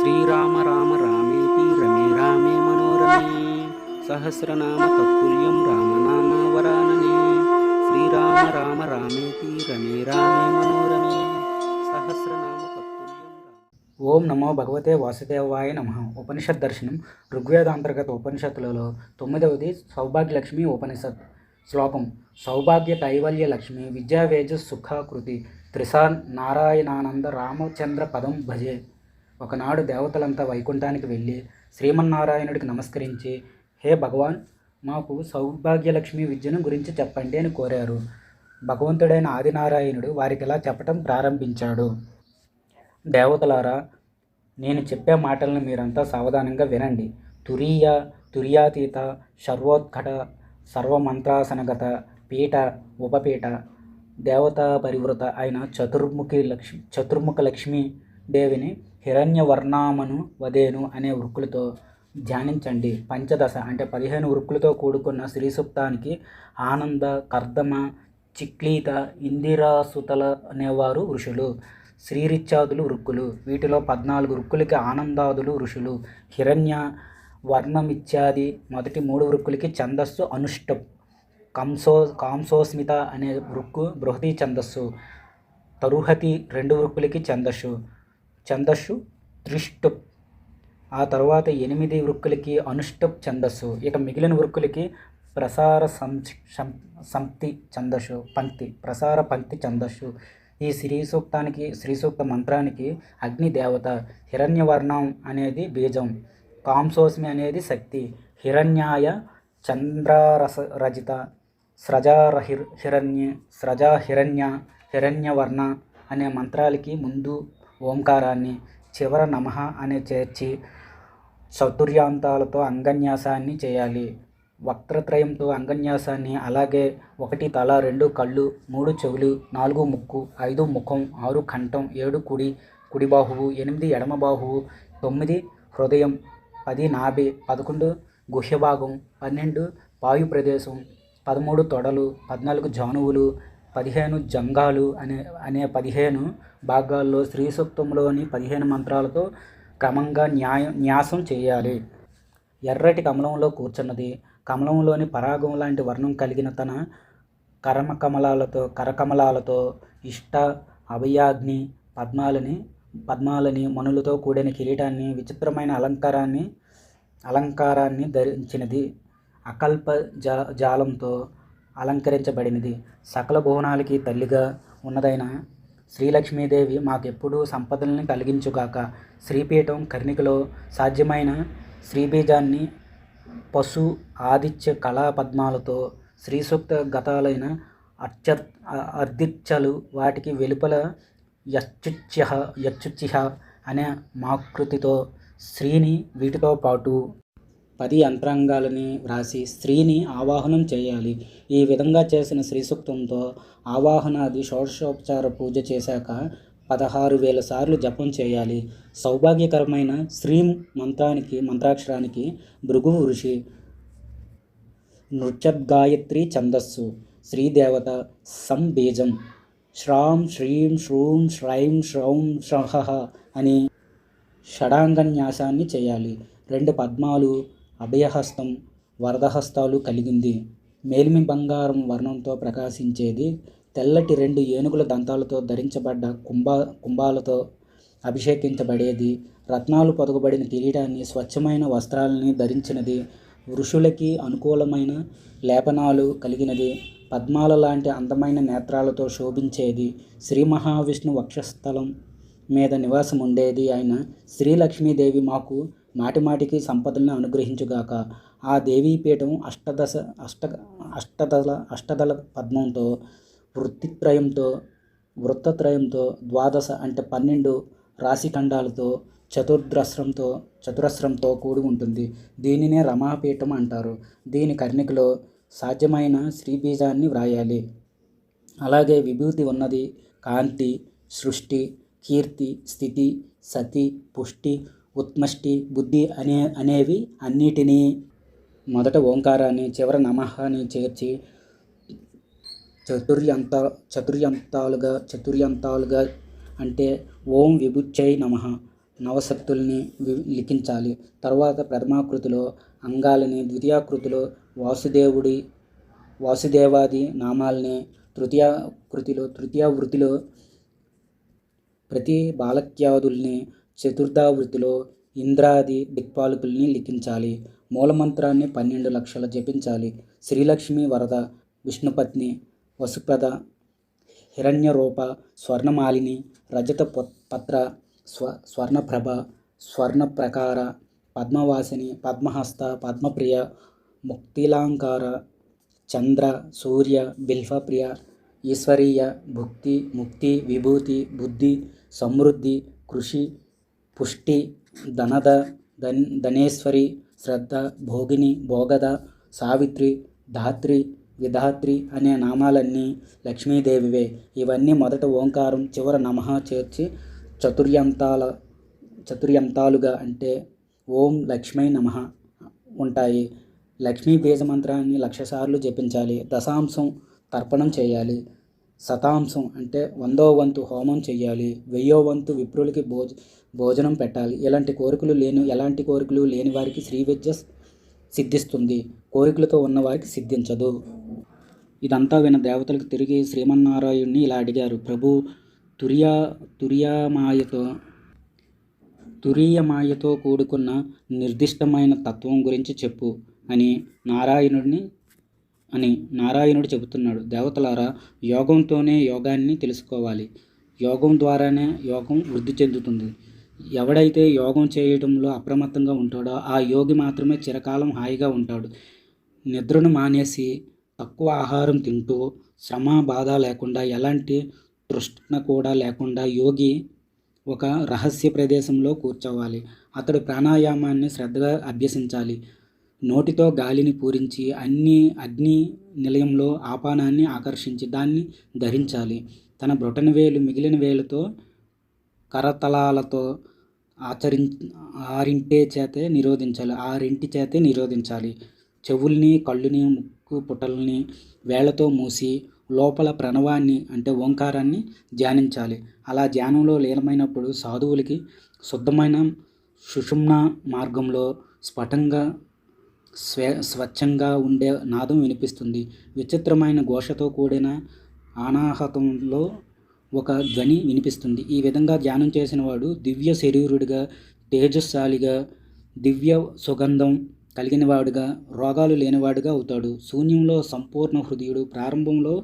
శ్రీరామ రామ రామేపి రమే రామే మనోరమే. సహస్రనామ తత్తుల్యం రామనామ వరాననే. శ్రీరామ రామ రామేపి రమే రామే మనోరమే. సహస్రనామ ఓం నమో భగవతే వాసుదేవాయ నమ. ఉపనిషత్ దర్శనం ఋగ్వేదాంతర్గత ఉపనిషత్తులలో తొమ్మిదవది సౌభాగ్యలక్ష్మి ఉపనిషత్. శ్లోకం సౌభాగ్య కైవల్య లక్ష్మి విద్యావేజ సుఖాకృతి త్రిసా నారాయణానంద రామచంద్ర పదం భజే. ఒకనాడు దేవతలంతా వైకుంఠానికి వెళ్ళి శ్రీమన్నారాయణుడికి నమస్కరించి హే భగవాన్ మాకు సౌభాగ్యలక్ష్మి విద్యను గురించి చెప్పండి అని కోరారు. భగవంతుడైన ఆదినారాయణుడు వారికి ఇలా చెప్పటం ప్రారంభించాడు. దేవతలారా నేను చెప్పే మాటలను మీరంతా సావధానంగా వినండి. తురీయ తురియాతీత సర్వోత్కట సర్వమంత్రాసనగత పీఠ ఉపపీఠ దేవతా పరివృత అయిన చతుర్ముఖి లక్ష్మి చతుర్ముఖ లక్ష్మి దేవిని హిరణ్యవర్ణామను వదేను అనే వృక్కులతో ధ్యానించండి. పంచదశ అంటే పదిహేను వృక్కులతో కూడుకున్న శ్రీ సూక్తానికి ఆనంద కర్దమ చిక్లీత ఇందిరాసుతల అనేవారు ఋషులు. శ్రీరిత్యాదులు వృక్కులు. వీటిలో పద్నాలుగు వృక్కులకి ఆనందాదులు ఋషులు. హిరణ్య వర్ణమిత్యాది మొదటి మూడు వృక్కులకి ఛందస్సు అనుష్టం. కంసో కాంసోస్మిత అనే వృక్కు బృహతి ఛందస్సు. తరుహతి రెండు వృక్కులకి ఛందస్సు. ఛందస్సు త్రిష్టుప్ ఆ తర్వాత ఎనిమిది వృక్కులకి అనుష్టుప్ ఛందస్సు. ఇక మిగిలిన వృక్కులకి ప్రసార సం ఛందస్సు పంక్తి. ప్రసార పంక్తి ఛందస్సు. ఈ శ్రీ సూక్తానికి శ్రీ సూక్త మంత్రానికి అగ్ని దేవత హిరణ్యవర్ణం అనేది బీజం. కాంసోస్మి అనేది శక్తి. హిరణ్యాయ చంద్రారస రజిత స్రజారహిర్ హిరణ్య స్రజా హిరణ్య హిరణ్యవర్ణ అనే మంత్రాలకి ముందు ఓంకారాన్ని చివర నమః అనే చేర్చి చతుర్యాంతాలతో అంగన్యాసాన్ని చేయాలి. వక్రత్రయంతో అంగన్యాసాన్ని అలాగే ఒకటి తల రెండు కళ్ళు మూడు చెవులు నాలుగు ముక్కు ఐదు ముఖం ఆరు కంఠం ఏడు కుడి కుడి బాహువు ఎనిమిది ఎడమ బాహువు తొమ్మిది హృదయం పది నాభి పదకొండు గుహ్యభాగం పన్నెండు వాయు ప్రదేశం పదమూడు తొడలు పద్నాలుగు జానువులు పదిహేను జంగాలు అనే అనే పదిహేను భాగాల్లో శ్రీ సూక్తంలోని పదిహేను మంత్రాలతో క్రమంగా న్యాయం న్యాసం చేయాలి. ఎర్రటి కమలంలో కూర్చున్నది. కమలంలోని పరాగం లాంటి వర్ణం కలిగిన తన కరమ కమలాలతో కరకమలాలతో ఇష్ట అభయాగ్ని పద్మాలని పద్మాలని మనులతో కూడిన కిరీటాన్ని విచిత్రమైన అలంకారాన్ని అలంకారాన్ని ధరించినది. అకల్ప జ జాలంతో అలంకరించబడినది. సకల భువనాలకి తల్లిగా ఉన్నదైన శ్రీలక్ష్మీదేవి మాకెప్పుడూ సంపదల్ని కలిగించుగాక శ్రీపీఠం కర్ణికలో సాధ్యమైన శ్రీబీజాన్ని పశు ఆదిత్య కళా పద్మాలతో శ్రీసూక్త గతాలైన అర్చ అర్దిచ్చలు వాటికి వెలుపల యచ్చుచ్యహ యచ్చుచ్యహ అనే మాకృతితో శ్రీని వీటితో పాటు పది యంత్రాంగాలని వ్రాసి స్త్రీని ఆవాహనం చేయాలి. ఈ విధంగా చేసిన శ్రీ సూక్తంతో ఆవాహనాది షోడశోపచార పూజ చేశాక పదహారు వేల సార్లు జపం చేయాలి. సౌభాగ్యకరమైన స్త్రీ మంత్రానికి మంత్రాక్షరానికి భృగు ఋషి నృత్యగాయత్రి ఛందస్సు శ్రీదేవత సం బీజం శ్రాం శ్రీం శ్రూం శ్రైం శ్రౌం శ్రహ అని షడాంగన్యాసాన్ని చేయాలి. రెండు పద్మాలు అభయహస్తం వరదహస్తాలు కలిగింది. మేలిమి బంగారం వర్ణంతో ప్రకాశించేది తెల్లటి రెండు ఏనుగుల దంతాలతో ధరించబడ్డ కుంభా కుంభాలతో అభిషేకించబడేది. రత్నాలు పొదగబడిన కిరీటాన్ని స్వచ్ఛమైన వస్త్రాలని ధరించినది. ఋషులకి అనుకూలమైన లేపనాలు కలిగినది. పద్మాల లాంటి అందమైన నేత్రాలతో శోభించేది. శ్రీ మహావిష్ణు వక్షస్థలం మీద నివాసం ఉండేది అయిన శ్రీలక్ష్మీదేవి మాకు మాటిమాటికి సంపదలను అనుగ్రహించుగాక ఆ దేవీపీఠం అష్టదశ అష్ట అష్టదళ అష్టదళ పద్మంతో వృత్తిత్రయంతో వృత్తత్రయంతో ద్వాదశ అంటే పన్నెండు రాశిఖండాలతో చతుర్ద్రస్రంతో చతురస్రంతో కూడి ఉంటుంది. దీనినే రమాపీఠం అంటారు. దీని కర్ణికలో సాధ్యమైన శ్రీబీజాన్ని వ్రాయాలి. అలాగే విభూతి ఉన్నది కాంతి సృష్టి కీర్తి స్థితి సతి పుష్టి ఉత్మష్టి బుద్ధి అనే అనేవి అన్నిటినీ మొదట ఓంకారాన్ని చివర నమహాన్ని చేర్చి చతుర్యంత చతుర్యంతాలుగా చతుర్యంతాలుగా అంటే ఓం విభుచ్చై నమ నవశక్తుల్ని లిఖించాలి. తర్వాత ప్రథమాకృతిలో అంగాలని ద్వితీయాకృతిలో వాసుదేవుడి వాసుదేవాది నామాల్ని తృతీయ కృతిలో తృతీయ వృత్తిలో ప్రతి బాలక్యాదుల్ని చతుర్థావృతిలో ఇంద్రాది దిక్పాలకుల్ని లిఖించాలి. మూలమంత్రాన్ని పన్నెండు లక్షలు జపించాలి. శ్రీలక్ష్మి వరద విష్ణుపత్ని వసుప్రద హిరణ్యరూప స్వర్ణమాలిని రజత పత్ర స్వ స్వర్ణప్రభ స్వర్ణప్రకార పద్మవాసిని పద్మహస్త పద్మప్రియ ముక్తిలాంకార చంద్ర సూర్య బిల్వప్రియ ఈశ్వరీయ భుక్తి ముక్తి విభూతి బుద్ధి సమృద్ధి కృషి పుష్టి ధనద ధన్ ధనేశ్వరి శ్రద్ధ భోగిని భోగద సావిత్రి ధాత్రి విధాత్రి అనే నామాలన్నీ లక్ష్మీదేవివే. ఇవన్నీ మొదట ఓంకారం చివర నమః చేర్చి చతుర్యంతాల చతుర్యంతాలుగా అంటే ఓం లక్ష్మీ నమః ఉంటాయి. లక్ష్మీ బీజ మంత్రాన్ని లక్ష సార్లు జపించాలి. దశాంశం తర్పణం చేయాలి. శతాంశం అంటే వందో వంతు హోమం చేయాలి వెయ్యో వంతు విప్రులకి భోజ భోజనం పెట్టాలి. ఇలాంటి కోరికలు లేని ఎలాంటి కోరికలు లేని వారికి శ్రీ విద్య సిద్ధిస్తుంది. కోరికలతో ఉన్నవారికి సిద్ధించదు. ఇదంతా విన దేవతలకు తిరిగి శ్రీమన్నారాయణ్ణి ఇలా అడిగారు. ప్రభు తురియా తురియామాయతో తురీయమాయతో కూడుకున్న నిర్దిష్టమైన తత్వం గురించి చెప్పు అని నారాయణుడిని అని నారాయణుడు చెబుతున్నాడు. దేవతలారా యోగంతోనే యోగాన్ని తెలుసుకోవాలి. యోగం ద్వారానే యోగం వృద్ధి చెందుతుంది. ఎవడైతే యోగం చేయడంలో అప్రమత్తంగా ఉంటాడో ఆ యోగి మాత్రమే చిరకాలం హాయిగా ఉంటాడు. నిద్రను మానేసి తక్కువ ఆహారం తింటూ శ్రమ బాధ లేకుండా ఎలాంటి తృష్ణ కూడా లేకుండా యోగి ఒక రహస్య ప్రదేశంలో కూర్చోవాలి. అతడు ప్రాణాయామాన్ని శ్రద్ధగా అభ్యసించాలి. నోటితో గాలిని పూరించి అన్ని అగ్ని నిలయంలో ఆపానాన్ని ఆకర్షించి దాన్ని ధరించాలి. తన బ్రొటన వేలు మిగిలిన వేలుతో కరతలాలతో ఆచరి ఆరింటే చేతే నిరోధించాలి ఆరింటి చేతే నిరోధించాలి. చెవుల్ని కళ్ళుని ముక్కు పుటల్ని వేళ్ళతో మూసి లోపల ప్రణవాన్ని అంటే ఓంకారాన్ని ధ్యానించాలి. అలా ధ్యానంలో లీనమైనప్పుడు సాధువులకి శుద్ధమైన సుషుమ్న మార్గంలో స్ఫటంగా స్వే స్వచ్ఛంగా ఉండే నాదం వినిపిస్తుంది. విచిత్రమైన ఘోషతో కూడిన అనాహతంలో ఒక ధ్వని వినిపిస్తుంది. ఈ విధంగా ధ్యానం చేసిన వాడు దివ్య శరీరుడిగా తేజస్శాలిగా దివ్య సుగంధం కలిగిన వాడుగా రోగాలు లేనివాడుగా అవుతాడు. శూన్యంలో సంపూర్ణ హృదయుడు ప్రారంభంలో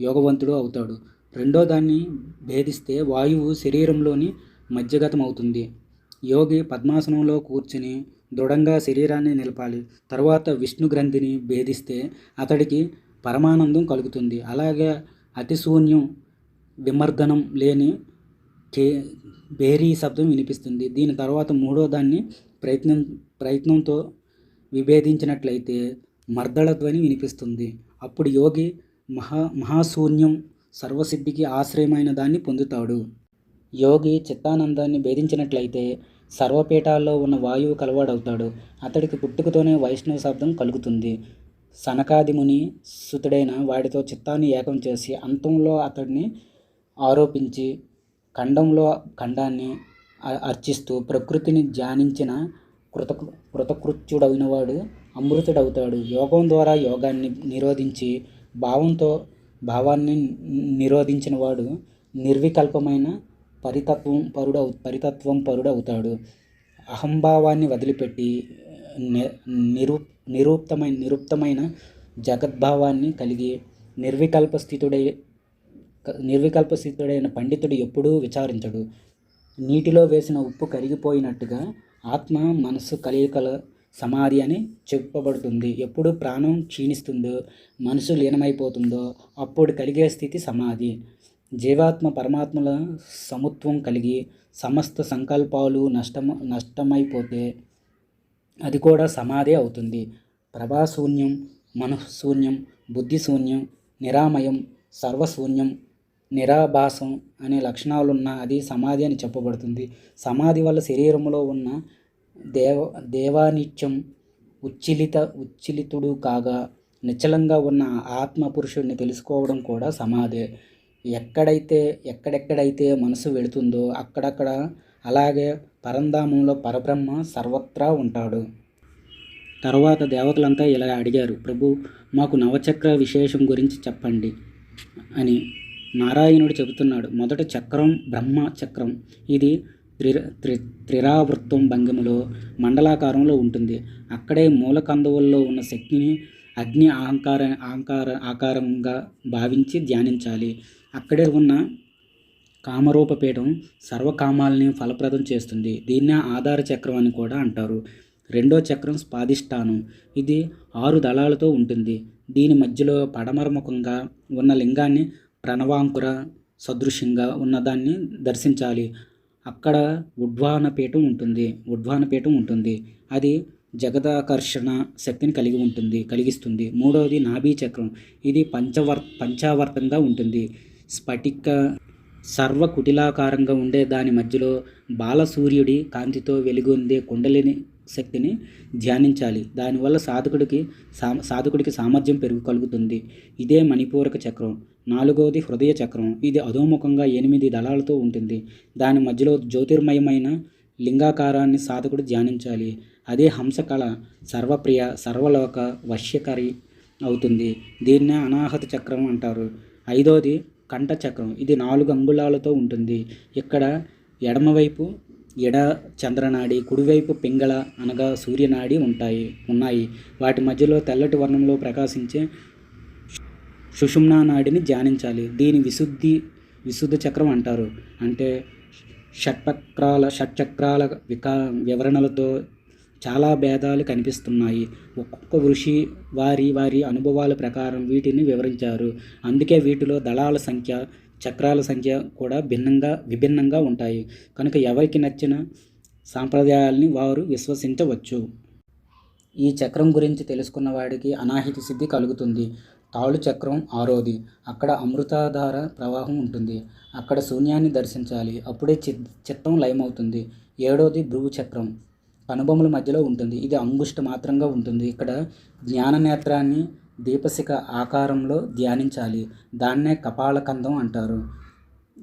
యోగవంతుడు అవుతాడు. రెండో దాన్ని భేదిస్తే వాయువు శరీరంలోని మధ్యగతం అవుతుంది యోగి పద్మాసనంలో కూర్చుని దృఢంగా శరీరాన్ని నిలపాలి. తర్వాత విష్ణు గ్రంథిని భేదిస్తే అతడికి పరమానందం కలుగుతుంది. అలాగే అతిశూన్యం విమర్దనం లేని కే బేరీ శబ్దం వినిపిస్తుంది. దీని తర్వాత మూడో దాన్ని ప్రయత్నం ప్రయత్నంతో విభేదించినట్లయితే మర్దళ ధ్వని వినిపిస్తుంది. అప్పుడు యోగి మహా మహాశూన్యం సర్వసిద్ధికి ఆశ్రయమైన దాన్ని పొందుతాడు. యోగి చిత్తానందాన్ని భేదించినట్లయితే సర్వపీఠాల్లో ఉన్న వాయువు కలవాడవుతాడు. అతడికి పుట్టుకతోనే వైష్ణవ శబ్దం కలుగుతుంది. సనకాదిముని సుతుడైన వాడితో చిత్తాన్ని ఏకం చేసి అంతంలో అతడిని ఆరోపించి ఖండంలో ఖండాన్ని అర్చిస్తూ ప్రకృతిని ధ్యానించిన కృత కృతకృత్యుడైన వాడు అమృతుడవుతాడు. యోగం ద్వారా యోగాన్ని నిరోధించి భావంతో భావాన్ని నిరోధించిన వాడు నిర్వికల్పమైన పరితత్వం పరుడ పరితత్వం పరుడవుతాడు అహంభావాన్ని వదిలిపెట్టి ని- నిరూ నిరూప్తమైన నిరుప్తమైన జగద్భావాన్ని కలిగి నిర్వికల్ప స్థితుడై నిర్వికల్ప స్థితుడైన పండితుడు ఎప్పుడూ విచారించడు. నీటిలో వేసిన ఉప్పు కరిగిపోయినట్టుగా ఆత్మ మనస్సు కలయికల సమాధి అని చెప్పబడుతుంది. ఎప్పుడు ప్రాణం క్షీణిస్తుందో మనసు లీనమైపోతుందో అప్పుడు కలిగే స్థితి సమాధి. జీవాత్మ పరమాత్మల సమత్వం కలిగి సమస్త సంకల్పాలు నష్టం నష్టమైపోతే అది కూడా సమాధి అవుతుంది. ప్రభాశూన్యం మనఃశూన్యం బుద్ధిశూన్యం నిరామయం సర్వశూన్యం నిరాభాసం అనే లక్షణాలున్న అది సమాధి అని చెప్పబడుతుంది. సమాధి వల్ల శరీరంలో ఉన్న దేవ దేవానిత్యం ఉచ్చిలిత ఉచ్చిలితుడు కాగా నిశ్చలంగా ఉన్న ఆత్మ పురుషుడిని తెలుసుకోవడం కూడా సమాధే. ఎక్కడైతే ఎక్కడెక్కడైతే మనసు వెళుతుందో అక్కడక్కడ అలాగే పరంధామంలో పరబ్రహ్మ సర్వత్రా ఉంటాడు. తర్వాత దేవతలంతా ఇలా అడిగారు ప్రభు మాకు నవచక్ర విశేషం గురించి చెప్పండి అని. నారాయణుడు చెబుతున్నాడు మొదట చక్రం బ్రహ్మ చక్రం. ఇది త్రి త్రి త్రిరావృత్తం భంగిమలో మండలాకారంలో ఉంటుంది. అక్కడే మూలకందువుల్లో ఉన్న శక్తిని అగ్ని అహంకార అహంకార ఆకారంగా భావించి ధ్యానించాలి. అక్కడే ఉన్న కామరూపపీఠం సర్వకామాలని ఫలప్రదం చేస్తుంది. దీన్నే ఆధార చక్రం అని కూడా అంటారు. రెండో చక్రం స్వాదిష్టానం ఇది ఆరు దళాలతో ఉంటుంది. దీని మధ్యలో పడమరముఖంగా ఉన్న లింగాన్ని ప్రణవాంకుర సదృశ్యంగా ఉన్నదాన్ని దర్శించాలి. అక్కడ ఉడ్వాన పీఠం ఉంటుంది. ఉడ్వాన పీఠం ఉంటుంది. అది జగదాకర్షణ శక్తిని కలిగి ఉంటుంది కలిగిస్తుంది. మూడవది నాభీ చక్రం. ఇది పంచవర్ పంచావర్తంగా ఉంటుంది. స్ఫటిక సర్వ కుటిలాకారంగా ఉండే దాని మధ్యలో బాలసూర్యుడి కాంతితో వెలుగొందే కుండలిని శక్తిని ధ్యానించాలి. దానివల్ల సాధకుడికి సా సాధకుడికి సామర్థ్యం పెరుగు కలుగుతుంది. ఇదే మణిపూరక చక్రం. నాలుగవది హృదయ చక్రం. ఇది అధోముఖంగా ఎనిమిది దళాలతో ఉంటుంది. దాని మధ్యలో జ్యోతిర్మయమైన లింగాకారాన్ని సాధకుడు ధ్యానించాలి. అదే హంసకళ సర్వప్రియ సర్వలోక వశ్యకరి అవుతుంది. దీన్నే అనాహత చక్రం అంటారు. ఐదోది కంఠ చక్రం ఇది నాలుగు అంగుళాలతో ఉంటుంది. ఇక్కడ ఎడమవైపు ఎడ చంద్రనాడి కుడివైపు పింగళ అనగా సూర్యనాడి ఉంటాయి ఉన్నాయి. వాటి మధ్యలో తెల్లటి వర్ణంలో ప్రకాశించే సుషుమ్నా నాడిని ధ్యానించాలి. దీని విశుద్ధి విశుద్ధ చక్రం అంటారు. అంటే షట్చక్రాల షట్చక్రాల వికా వివరణలతో చాలా భేదాలు కనిపిస్తున్నాయి. ఒక్కొక్క ఋషి వారి వారి అనుభవాల ప్రకారం వీటిని వివరించారు. అందుకే వీటిలో దళాల సంఖ్య చక్రాల సంఖ్య కూడా భిన్నంగా విభిన్నంగా ఉంటాయి. కనుక ఎవరికి నచ్చిన సాంప్రదాయాల్ని వారు విశ్వసించవచ్చు. ఈ చక్రం గురించి తెలుసుకున్న వాడికి అనాహిత సిద్ధి కలుగుతుంది. తాళు చక్రం ఆరోది. అక్కడ అమృతాధార ప్రవాహం ఉంటుంది. అక్కడ శూన్యాన్ని దర్శించాలి. అప్పుడే చిత్ చిత్తం లయమవుతుంది. ఏడోది భృగు చక్రం. కనుబొమ్మల మధ్యలో ఉంటుంది. ఇది అంగుష్ట మాత్రంగా ఉంటుంది. ఇక్కడ జ్ఞాన నేత్రాన్ని దీపశిఖ ఆకారంలో ధ్యానించాలి. దాన్నే కపాలకందం అంటారు.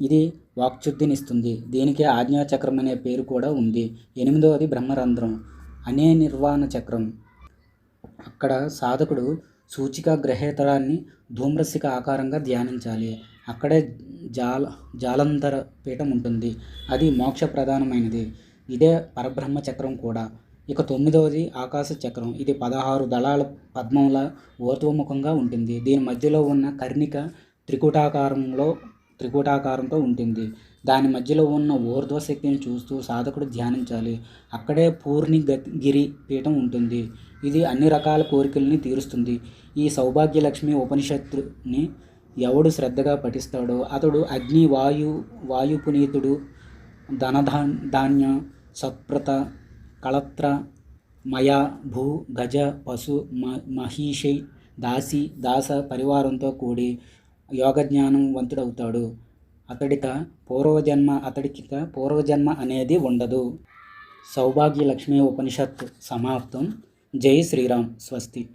ఇది వాక్చుద్ధినిస్తుంది దీనికి ఆజ్ఞాచక్రం అనే పేరు కూడా ఉంది. ఎనిమిదవది బ్రహ్మరంధ్రం. అనే నిర్వాణ చక్రం. అక్కడ సాధకుడు సూచిక గ్రహేతరాన్ని ధూమ్రశిఖ ఆకారంగా ధ్యానించాలి. అక్కడే జాల జాలంధర పీఠం ఉంటుంది. అది మోక్ష ప్రధానమైనది. ఇదే పరబ్రహ్మ చక్రం కూడా. ఇక తొమ్మిదవది ఆకాశ చక్రం. ఇది పదహారు దళాల పద్మంలా ఊర్ధ్వముఖంగా ఉంటుంది. దీని మధ్యలో ఉన్న కర్ణిక త్రికూటాకారంలో త్రికూటాకారంతో ఉంటుంది. దాని మధ్యలో ఉన్న ఊర్ధ్వ శక్తిని చూస్తూ సాధకుడు ధ్యానించాలి. అక్కడే పూర్ణి గిరి పీఠం ఉంటుంది. ఇది అన్ని రకాల కోరికల్ని తీరుస్తుంది. ఈ సౌభాగ్యలక్ష్మి ఉపనిషత్తుని ఎవడు శ్రద్ధగా పఠిస్తాడో అతడు అగ్ని వాయు వాయు పునీతుడు ధనధా ధాన్య సత్ప్రత కళత్ర మయ భూ గజ పశు మ మహిషి దాసి దాస పరివారంతో కూడి యోగజ్ఞానం వంతుడవుతాడు. అతడిక పూర్వజన్మ అతడికిక పూర్వజన్మ అనేది ఉండదు. సౌభాగ్య లక్ష్మీ ఉపనిషత్ సమాప్తం. జై శ్రీరామ్. స్వస్తి.